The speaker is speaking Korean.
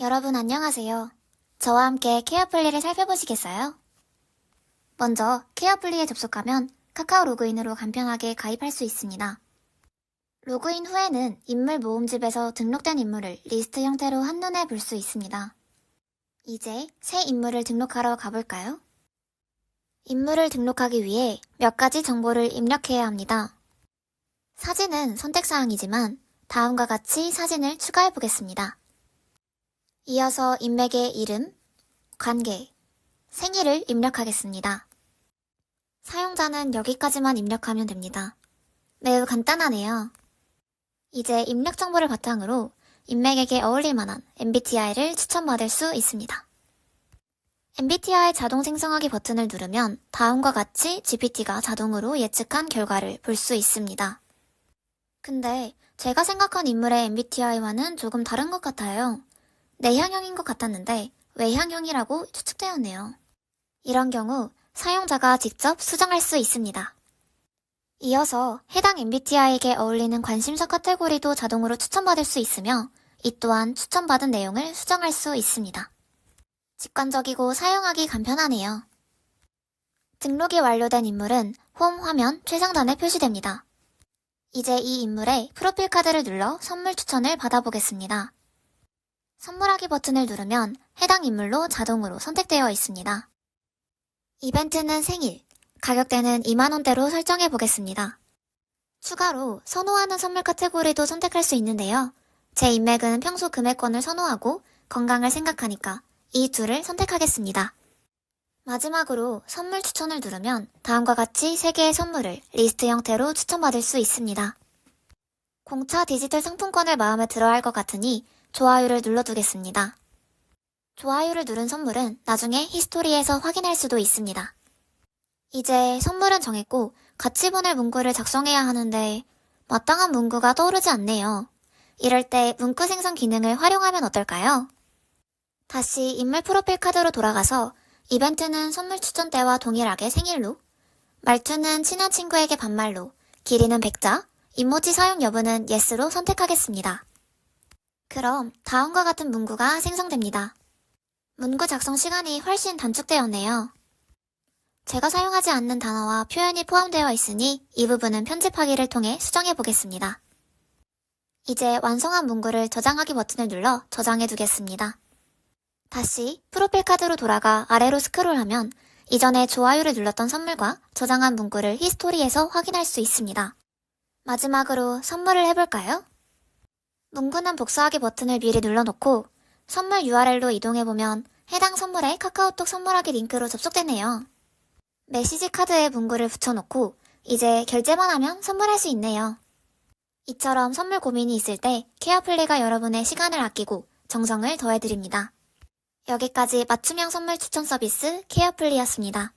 여러분 안녕하세요. 저와 함께 케어플리를 살펴보시겠어요? 먼저 케어플리에 접속하면 카카오 로그인으로 간편하게 가입할 수 있습니다. 로그인 후에는 인물 모음집에서 등록된 인물을 리스트 형태로 한눈에 볼 수 있습니다. 이제 새 인물을 등록하러 가볼까요? 인물을 등록하기 위해 몇 가지 정보를 입력해야 합니다. 사진은 선택사항이지만 다음과 같이 사진을 추가해 보겠습니다. 이어서 인맥의 이름, 관계, 생일을 입력하겠습니다. 사용자는 여기까지만 입력하면 됩니다. 매우 간단하네요. 이제 입력 정보를 바탕으로 인맥에게 어울릴 만한 MBTI를 추천받을 수 있습니다. MBTI 자동 생성하기 버튼을 누르면 다음과 같이 GPT가 자동으로 예측한 결과를 볼 수 있습니다. 근데 제가 생각한 인물의 MBTI와는 조금 다른 것 같아요. 내향형인 것 같았는데 외향형이라고 추측되었네요. 이런 경우 사용자가 직접 수정할 수 있습니다. 이어서 해당 MBTI에게 어울리는 관심사 카테고리도 자동으로 추천받을 수 있으며 이 또한 추천받은 내용을 수정할 수 있습니다. 직관적이고 사용하기 간편하네요. 등록이 완료된 인물은 홈 화면 최상단에 표시됩니다. 이제 이 인물의 프로필 카드를 눌러 선물 추천을 받아보겠습니다. 선물하기 버튼을 누르면 해당 인물로 자동으로 선택되어 있습니다. 이벤트는 생일, 가격대는 2만원대로 설정해 보겠습니다. 추가로 선호하는 선물 카테고리도 선택할 수 있는데요. 제 인맥은 평소 금액권을 선호하고 건강을 생각하니까 이 둘을 선택하겠습니다. 마지막으로 선물 추천을 누르면 다음과 같이 3개의 선물을 리스트 형태로 추천받을 수 있습니다. 공차 디지털 상품권을 마음에 들어 할 것 같으니 좋아요를 눌러두겠습니다. 좋아요를 누른 선물은 나중에 히스토리에서 확인할 수도 있습니다. 이제 선물은 정했고 같이 보낼 문구를 작성해야 하는데 마땅한 문구가 떠오르지 않네요. 이럴 때 문구 생성 기능을 활용하면 어떨까요? 다시 인물 프로필 카드로 돌아가서 이벤트는 선물 추천 때와 동일하게 생일로, 말투는 친한 친구에게 반말로, 길이는 백자, 이모지 사용 여부는 예스로 선택하겠습니다. 그럼 다음과 같은 문구가 생성됩니다. 문구 작성 시간이 훨씬 단축되었네요. 제가 사용하지 않는 단어와 표현이 포함되어 있으니 이 부분은 편집하기를 통해 수정해 보겠습니다. 이제 완성한 문구를 저장하기 버튼을 눌러 저장해 두겠습니다. 다시 프로필 카드로 돌아가 아래로 스크롤하면 이전에 좋아요를 눌렀던 선물과 저장한 문구를 히스토리에서 확인할 수 있습니다. 마지막으로 선물을 해볼까요? 문구는 복사하기 버튼을 미리 눌러놓고 선물 URL로 이동해보면 해당 선물의 카카오톡 선물하기 링크로 접속되네요. 메시지 카드에 문구를 붙여놓고 이제 결제만 하면 선물할 수 있네요. 이처럼 선물 고민이 있을 때 케어플리가 여러분의 시간을 아끼고 정성을 더해드립니다. 여기까지 맞춤형 선물 추천 서비스 케어플리였습니다.